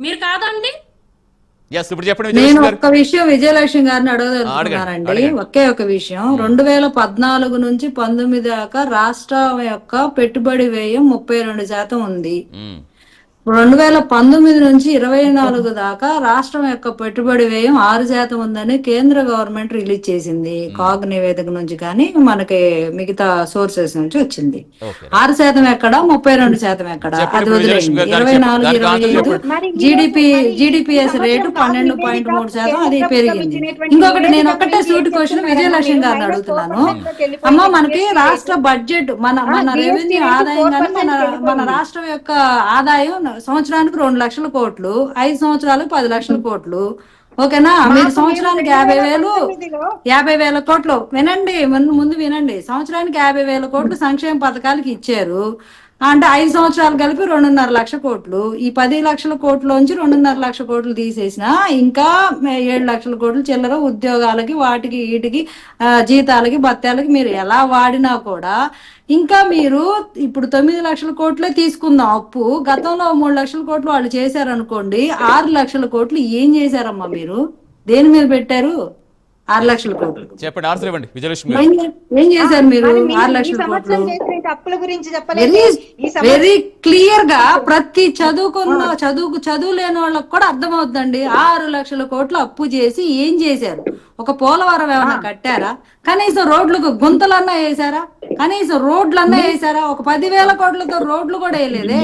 మీరు కాదండి. ఎస్ ఇప్పుడు చెప్పండి నేను ఒక్క విషయం విజయలక్ష్మి గారిని అడగదలుచుకున్నానండి. ఒకే ఒక విషయం. రెండు వేల పద్నాలుగు నుంచి పంతొమ్మిది దాకా రాష్ట్రం యొక్క పెట్టుబడి వ్యయం ముప్పై రెండు శాతం ఉంది. మ్మ్. రెండు వేల పంతొమ్మిది నుంచి ఇరవై నాలుగు దాకా రాష్ట్రం యొక్క పెట్టుబడి వ్యయం ఆరు శాతం ఉందని కేంద్ర గవర్నమెంట్ రిలీజ్ చేసింది. కాగ్ నివేదిక నుంచి కానీ మనకి మిగతా సోర్సెస్ నుంచి వచ్చింది. ఆరు శాతం ఎక్కడ? ముప్పై రెండు శాతం ఎక్కడ? అది గారు ఇరవై. నాలుగు ఇరవై ఐదు జీడిపి జీడిపిఎస్ రేటు పన్నెండు పాయింట్ మూడు శాతం అది పెరిగింది. ఇంకొకటి నేను గురించి సూటి క్వశ్చన్ విజయలక్ష్మి గారిని అడుగుతున్నాను. అమ్మ మనకి. రాష్ట్ర బడ్జెట్ మన మన రెవెన్యూ ఆదాయం కానీ మన 4% మన రాష్ట్రం యొక్క ఆదాయం సంవత్సరానికి రెండు లక్షల కోట్లు ఐదు సంవత్సరాలకు పది లక్షల కోట్లు. ఓకేనా? మీరు సంవత్సరానికి యాభై వేలు 2019 యాభై వేల కోట్లు. వినండి ముందు ముందు వినండి. సంవత్సరానికి యాభై వేల కోట్లు సంక్షేమ పథకాలకి ఇచ్చారు. అంటే ఐదు సంవత్సరాలు కలిపి రెండున్నర లక్ష కోట్లు. ఈ పది లక్షల కోట్లోంచి రెండున్నర లక్ష కోట్లు తీసేసిన ఇంకా ఏడు లక్షల కోట్లు చిల్లర ఉద్యోగాలకి వాటికి వీటికి జీతాలకి భత్యాలకి మీరు ఎలా వాడినా కూడా ఇంకా మీరు ఇప్పుడు తొమ్మిది లక్షల కోట్లే తీసుకుందాం అప్పు. గతంలో మూడు లక్షల కోట్లు వాళ్ళు చేశారనుకోండి ఆరు లక్షల కోట్లు ఏం చేశారమ్మా మీరు? దేని మీద పెట్టారు? ఆరు లక్షల కోట్లు. చెప్పండి ఆన్సర్ ఇవ్వండి. విజయలక్ష్మి ఏం చేశారు మీరు ఆరు లక్షల సంవత్సరం కోట్లు అప్పుల గురించి చెప్పలేదు. వెరీ ఈ సంవత్సరం వెరీ క్లియర్గా ప్రతి చదువుకున్న చదువుకు చదువు లేని వాళ్ళకి కూడా అర్థమవుతుందండి. ఆరు లక్షల కోట్లు అప్పు చేసి ఏం చేశారు? ఒక పోలవరం ఏమైనా కట్టారా? కనీసం రోడ్లకు గుంతలన్నా వేసారా? కనీసం రోడ్లన్నా వేసారా? ఒక పదివేల కోట్లతో రోడ్లు కూడా వేయలేదే.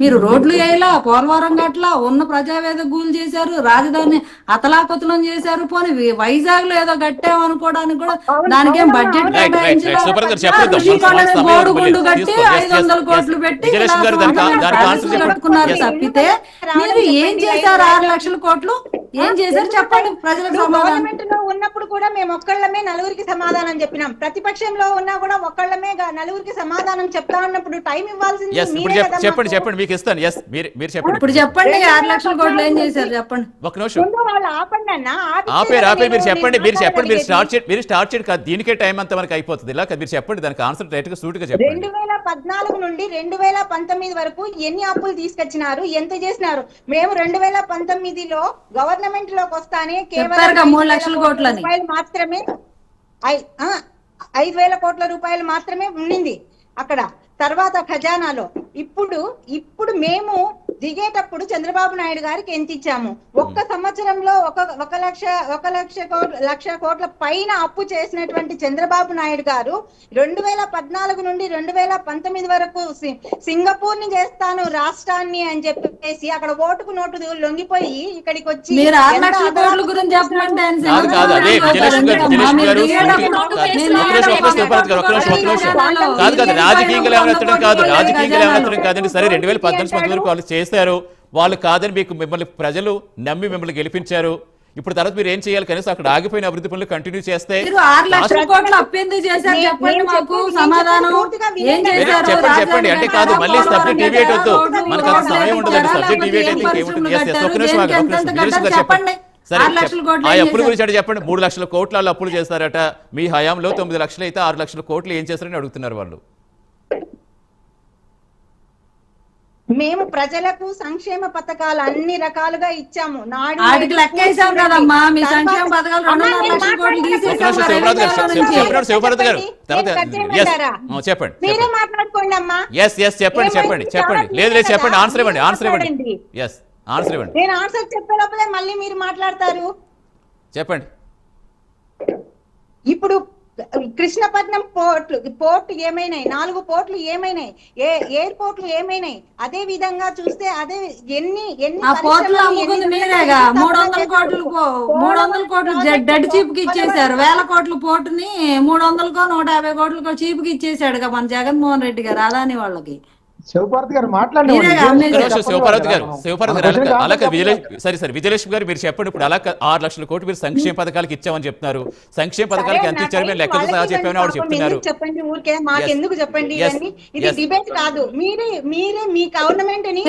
మీరు రోడ్లు వేయలా పోలవరం గట్ల ఉన్న ప్రజావేద గూలు చేశారు రాజధాని అతలాకుతలం చేశారు పోనీ వైజాగ్లో ఏదో కట్టామనుకోవడానికి కూడా దానికేం బడ్జెట్ లేదు. కట్టి ఐదు వందల కోట్లు. పెట్టి కట్టుకున్నారు. తప్పితే మీరు ఏం చేశారు? ఆరు లక్షల కోట్లు? ఏం చేశారు చెప్పండి ప్రజలకు సమాధానం. గవర్నమెంట్లో ఉన్నప్పుడు కూడా మేము ఒక్కళ్ళమే నలుగురికి సమాధానం చెప్పినాం. ప్రతిపక్షంలో ఉన్నా కూడా ఒక్కళ్ళమే గా- నలుగురికి సమాధానం చెప్తా ఉన్నప్పుడు టైం ఇవ్వాల్సింది చెప్పండి మాకు. చెప్పండి మీకు ఇస్తాను. ఎస్ మీరు మీరు చెప్పండి. ఇప్పుడు చెప్పండి ఆరు లక్షల కోట్లు ఏం చేశారు చెప్పండి. ఒక నిమిషం. ముందు వాళ్ళు ఆపండి అన్న ఆపేరు ఆపేరు మీరు చెప్పండి మీరు చెప్పండి మీరు. స్టార్ట్ చేయండి మీరు స్టార్ట్ చేయండి కాదు దీనికే టైం అంతా మనకి అయిపోతుంది. ఇలా కాదు, మీరు చెప్పండి దానికి ఆన్సర్ డైరెక్ట్గా సూటిగా చెప్పండి. రెండు వేల పద్నాలుగు నుండి రెండు వేల పంతొమ్మిది వరకు ఎన్ని అప్పులు తీసుకొచ్చినారు ఎంత చేసినారు? మేము రెండు వేల పంతొమ్మిదిలో గవర్నమెంట్ లోకి వస్తానే ఐదు మూడు లక్షల కోట్ల. రూపాయలు మాత్రమే ఐదు వేల కోట్ల రూపాయలు మాత్రమే ఉండింది అక్కడ తర్వాత ఖజానాలో ఇప్పుడు ఇప్పుడు మేము దిగేటప్పుడు చంద్రబాబు నాయుడు గారికి ఎంత ఇచ్చాము? ఒక్క సంవత్సరంలో ఒక ఒక లక్ష ఒక లక్ష కోట్ల లక్ష కోట్ల పైన అప్పు చేసినటువంటి చంద్రబాబు నాయుడు గారు రెండు వేల పద్నాలుగు నుండి రెండు వేల పంతొమ్మిది వరకు సింగపూర్ని చేస్తాను రాష్ట్రాన్ని అని చెప్పేసి అక్కడ ఓటుకు నోటు లొంగిపోయి ఇక్కడికి వచ్చి. కాదు కాదు రాజకీయంగా ఏమనెత్తడం కాదు రాజకీయంగా ఏమనెత్తడం కాదండి. సరే రెండు వేల పద్దెనిమిది పంతొమ్మిది వరకు వాళ్ళు చేశారు. వాళ్ళు కాదని మీకు మిమ్మల్ని ప్రజలు నమ్మి మిమ్మల్ని గెలిపించారు. ఇప్పుడు తర్వాత మీరు ఏం చేయాలి? కనీసం అక్కడ ఆగిపోయిన అభివృద్ధి పనులు కంటిన్యూ చేస్తే చెప్పండి చెప్పండి అంటే కాదు మళ్ళీ సబ్జెక్ట్ డిబేట్ వద్దు. మనకు అంత సమయం ఉండదండి లేకపోతే సబ్జెక్ట్ డిబేట్ ఏం అయితే ఇంకేముంటుంది? నిమిషం నిమిషం. చెప్పండి. సరే ఆ అప్పుల? గురించి అంటే చెప్పండి. మూడు లక్షల కోట్ల వాళ్ళు అప్పులు చేస్తారట. మీ హయాంలో తొమ్మిది లక్షలు అయితే ఆరు లక్షల కోట్లు ఏం చేస్తారని అడుగుతున్నారు వాళ్ళు. మేము ప్రజలకు సంక్షేమ పథకాలు అన్ని రకాలుగా ఇచ్చాము. నాడు వాటికి. కదమ్మా. మీ సంక్షేమ పథకాలు లక్షల కోట్లు తీసేసాం చెప్పండి. మీరే చెప్పండి. మాట్లాడుకోండి అమ్మా ఎస్ ఎస్ చెప్పండి? చెప్పండి. చెప్పండి లేదు లేదు చెప్పండి? ఆన్సర్ ఇవ్వండి ఆన్సర్ ఇవ్వండి. ఎస్ ఆన్సర్ ఇవ్వండి. నేను ఆన్సర్ చెప్పే లోపలే మళ్ళీ మీరు మాట్లాడతారు. చెప్పండి. ఇప్పుడు కృష్ణపట్నం పోర్ట్లు పోర్ట్ ఏమైనాయి? నాలుగు పోర్ట్లు ఏమైనాయి? ఏ ఎయిర్పోర్ట్లు ఏమైనాయి? అదే విధంగా చూస్తే అదే ఎన్ని ఎన్ని పోర్టులు మూడు వందల కోట్లు మూడు వందల కోట్లు డెడ్ చీప్కి ఇచ్చేసారు వేల కోట్ల పోటుని మూడు వందలకో నూట యాభై కోట్లకో చీప్కి ఇచ్చేసాడుగా మన జగన్మోహన్ రెడ్డి గారు అదాని వాళ్ళకి. శివపార్తి గారు మాట్లాడండి శివపార్వతి గారు శివపార్వతి గారు అలా- విజయలక్ష్మి సరే సరే విజయలక్ష్మి గారు మీరు చెప్పండి ఇప్పుడు అలా ఆరు లక్షల కోట్లు మీరు సంక్షేమ పథకాలకి ఇచ్చామని చెప్తున్నారు. సంక్షేమ పథకాలకి ఎంత ఇచ్చారు లెక్కలు సహా చెప్పామని ఆవిడ చెప్తున్నారు. చెప్పండి ఊరికే? మాకు. ఎందుకు చెప్పండి Yes. ఇవన్నీ? ఇది Yes. డిబేట్ కాదు. మీరే మీరే మీ గవర్నమెంట్ని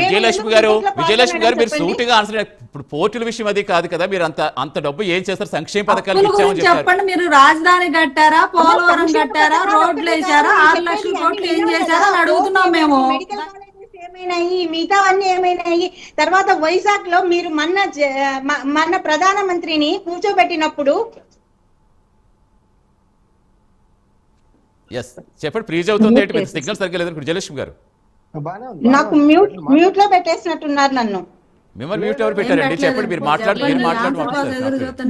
విజయలక్ష్మి గారు విజయలక్ష్మి గారు మీరు. సూటిగా ఆన్సర్ ఇప్పుడు పోర్టుల విషయం అది కాదు కదా మీరు అంత అంత డబ్బు ఏం చేస్తారు? సంక్షేమ ఇచ్చామని చెప్పారు. చెప్పండి. మీరు రాజధాని కట్టారా? పోలవరం కట్టారా? పథకాలు రోడ్లు వేసారా ఆరు చెప్పండి, లక్షల కోట్లు ఏం చేశారా అని అడుగుతున్నాం మేము. మెడికల్ కాలేజెస్ ఏమైనాయి? మిగతావన్నీ ఏమైనాయి? తర్వాత వైజాగ్లో మీరు మొన్న జ- మ- మొన్న ప్రధానమంత్రిని కూర్చోబెట్టినప్పుడు ఎస్ చెప్పండి. ఫ్రీజ్ అవుతుంది ఏంటి? సిగ్నల్ సరిగ్గా లేదు జయలక్ష్మి గారు. నాకు. మ్యూట్ మ్యూట్లో పెట్టేసినట్టున్నారు నన్ను. మిమ్మల్ని మ్యూట్ ఎవరు పెట్టారండి? చెప్పండి మీరు మాట్లాడు మీరు మాట్లాడు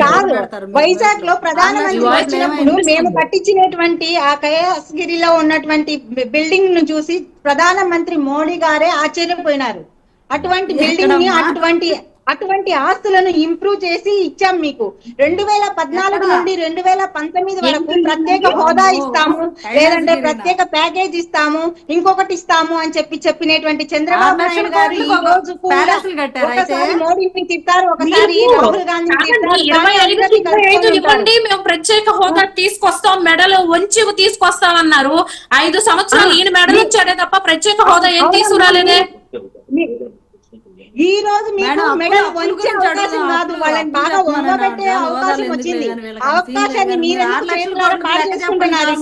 కాదు. వైజాగ్లో ప్రధానమంత్రి వచ్చినప్పుడు మేము కట్టించినటువంటి ఆ కైలాసగిరిలో ఉన్నటువంటి బిల్డింగ్ను చూసి ప్రధానమంత్రి మోడీ గారే ఆశ్చర్యపోయినారు. అటువంటి బిల్డింగ్ని అటువంటి అటువంటి ఆస్తులను ఇంప్రూవ్ చేసి ఇచ్చాం మీకు. రెండు వేల పద్నాలుగు నుండి రెండు వేల పంతొమ్మిది వరకు ప్రత్యేక హోదా ఇస్తాము లేదంటే ప్రత్యేక ప్యాకేజ్ ఇస్తాము ఇంకొకటి ఇస్తాము అని చెప్పి చెప్పినటువంటి చంద్రబాబు నాయుడు గారు ఈ రోజు. ఒకసారి మోడీని తిట్టారు ఒకసారి రాహుల్ గాంధీ మేము ప్రత్యేక హోదా తీసుకొస్తాం మెడలు వంచి తీసుకొస్తాం అన్నారు ఐదు సంవత్సరాలు ఈయన మెడలు ఇచ్చాడే తప్ప ప్రత్యేక హోదా ఏం తీసుకురాలేదే? ఈ రోజు మీకు మెడల్ అవకాశం. కాదు వాళ్ళని బాగా. వంగబెట్టే అవకాశం వచ్చింది అవకాశాన్ని మీరు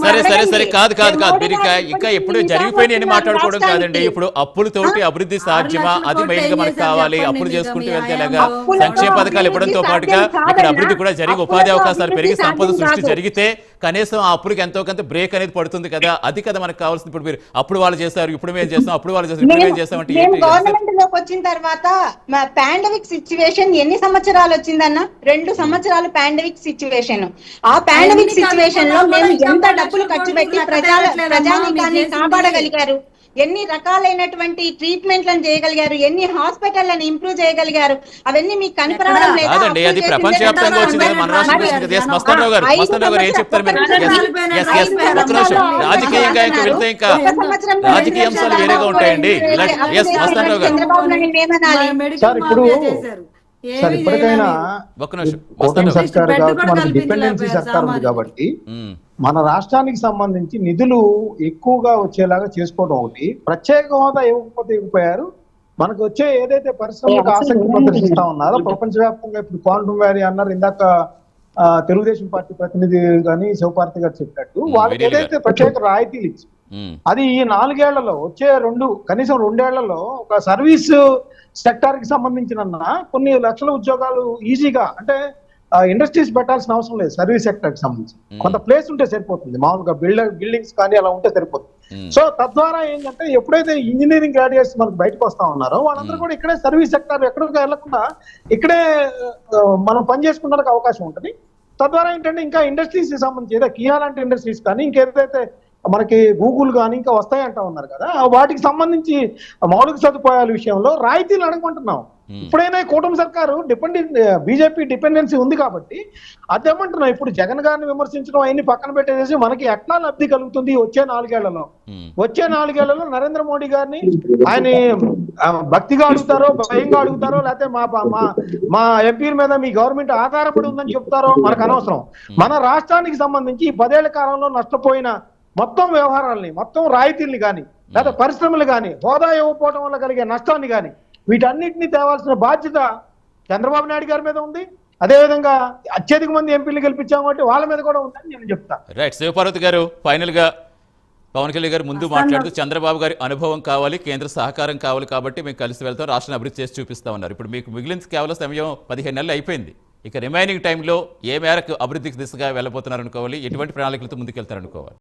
సరే సరే సరే కాదు కాదు కాదు మీరు ఇక ఎప్పుడు ఇప్పటికీ జరిగిపోయిన ఇంకా మాట్లాడుకోవడం కాదండి ఇప్పుడు అప్పులతోటి అభివృద్ధి సాధ్యమా అది మెయిన్గా మనకు కావాలి అప్పులు చేసుకుంటూ మీ వెళ్తే హయాంలో. ఎలాగా అప్పులతో సంక్షేమ పథకాలు ఇవ్వడంతో పాటుగా ఇక్కడ. అభివృద్ధి కూడా జరిగి ఉపాధి అవకాశాలు పెరిగి సంపద సృష్టి. జరిగితే కనీసం ఆ అప్పులకి ఎంతో కొంత బ్రేక్ అనేది పడుతుంది కదా. అది కదా మనకు కావాల్సింది. ఇప్పుడు మీరు అప్పుడు వాళ్ళు చేస్తారు ఇప్పుడు మేము చేస్తాం అప్పుడు వాళ్ళు చేస్తారు ఇప్పుడు మేము చేస్తాం అంటే గవర్నమెంట్లోకి వచ్చిన తర్వాత పాండమిక్ సిచ్యువేషన్ ఎన్ని సంవత్సరాలు వచ్చిందన్న? రెండు సంవత్సరాలు పాండమిక్ సిచ్యువేషన్ ఆ పాండమిక్ సిచ్యువేషన్లో మేము ఎంత డబ్బులు ఖర్చు పెట్టి ప్రజా ప్రజానికాన్ని. కాపాడగలిగారు? ఎన్ని రకాలైనటువంటి ట్రీట్మెంట్లను చేయగలిగారు? ఎన్ని హాస్పిటల్లను ఇంప్రూవ్ చేయగలిగారు? అవన్నీ మీకు కనపడడం రాజకీయ అంశాలు వేరేగా ఉంటాయండి. చంద్రబాబు నాయుడు ఏమనాలి? సార్, ఇప్పటికైనా కూటమి సర్కార్ మనకి డిపెండెన్సీ సర్కార్ ఉంది. కాబట్టి మన రాష్ట్రానికి సంబంధించి నిధులు ఎక్కువగా వచ్చేలాగా చేసుకోవడం ఒకటి. ప్రత్యేక హోదా ఇవ్వకపోతే ఇవ్వకపోయారు. మనకు వచ్చే ఏదైతే పరిశ్రమలకు ఆసక్తి ప్రదర్శిస్తా ఉన్నారో ప్రపంచవ్యాప్తంగా ఇప్పుడు క్వాంటమ్ వ్యాలీ అన్నారు. ఇందాక ఆ, తెలుగుదేశం పార్టీ ప్రతినిధి కానీ శివపార్తి గారు చెప్పినట్టు వాళ్ళకి ఏదైతే ప్రత్యేక రాయితీలు ఇచ్చి అది ఈ నాలుగేళ్ళలో వచ్చే రెండు కనీసం రెండేళ్ళలో ఒక సర్వీస్ సెక్టార్కి సంబంధించిన కొన్ని లక్షల ఉద్యోగాలు ఈజీగా అంటే ఇండస్ట్రీస్ పెట్టాల్సిన అవసరం లేదు సర్వీస్ సెక్టర్కి సంబంధించి. కొంత ప్లేస్ ఉంటే సరిపోతుంది. మామూలుగా బిల్డర్ బిల్డింగ్స్ కానీ అలా ఉంటే సరిపోతుంది. సో తద్వారా ఏంటంటే ఎప్పుడైతే ఇంజనీరింగ్ గ్రాడ్యుయేట్స్ మనకు బయటకు వస్తా ఉన్నారో వాళ్ళందరూ కూడా ఇక్కడే సర్వీస్ సెక్టర్ ఎక్కడికి వెళ్ళకుండా ఇక్కడే మనం పని చేసుకున్నడానికి అవకాశం ఉంటుంది. తద్వారా ఏంటంటే ఇంకా ఇండస్ట్రీస్కి సంబంధించి ఏదో కియా లాంటి ఇండస్ట్రీస్ కానీ ఇంకేదైతే మనకి గూగుల్ కానీ ఇంకా వస్తాయంటా ఉన్నారు కదా. వాటికి సంబంధించి మౌలిక సదుపాయాల విషయంలో రాయితీలు అడగమంటున్నాం. ఇప్పుడైనా కూటమి సర్కారు డిపెండెంట్ బీజేపీ డిపెండెన్సీ ఉంది కాబట్టి అదేమంటున్నాం. ఇప్పుడు జగన్ గారిని విమర్శించడం అవన్నీ పక్కన పెట్టేసి మనకి ఎట్లా లబ్ధి కలుగుతుంది వచ్చే నాలుగేళ్ళలో. వచ్చే నాలుగేళ్ళలో నరేంద్ర మోడీ గారిని ఆయన భక్తిగా అడుగుతారో భయంగా అడుగుతారో లేకపోతే మా మా మా ఎంపీల మీద మీ గవర్నమెంట్ ఆధారపడి ఉందని చెప్తారో మనకు అనవసరం. మన రాష్ట్రానికి సంబంధించి ఈ పదేళ్ళ కాలంలో నష్టపోయిన మొత్తం వ్యవహారాలని మొత్తం రాయితీల్ని కానీ లేదా పరిశ్రమలు కానీ హోదా ఇవ్వకపోవడం వల్ల కలిగే నష్టాన్ని కానీ వీటన్నిటిని తేవాల్సిన బాధ్యత చంద్రబాబు నాయుడు గారి మీద ఉంది. అదేవిధంగా అత్యధిక మంది ఎంపీలు గెలిపించాం కాబట్టి వాళ్ళ మీద కూడా ఉందని నేను చెప్తా. రైట్ శివపార్వతి గారు ఫైనల్గా పవన్ కళ్యాణ్ గారు ముందు మాట్లాడుతూ చంద్రబాబు గారి అనుభవం కావాలి కేంద్ర సహకారం కావాలి కాబట్టి మేము కలిసి వెళ్తాం రాష్ట్రాన్ని అభివృద్ధి చేసి చూపిస్తామన్నారు ఇప్పుడు మీకు మిగిలిన కేవలం సమయం పదిహేను నెలలు అయిపోయింది. ఇక రిమైనింగ్ టైంలో ఏ మేరకు అభివృద్ధికి దిశగా వెళ్ళబోతున్నారు అనుకోవాలి ఎటువంటి ప్రణాళికలతో ముందుకెళ్తారు అనుకోవాలి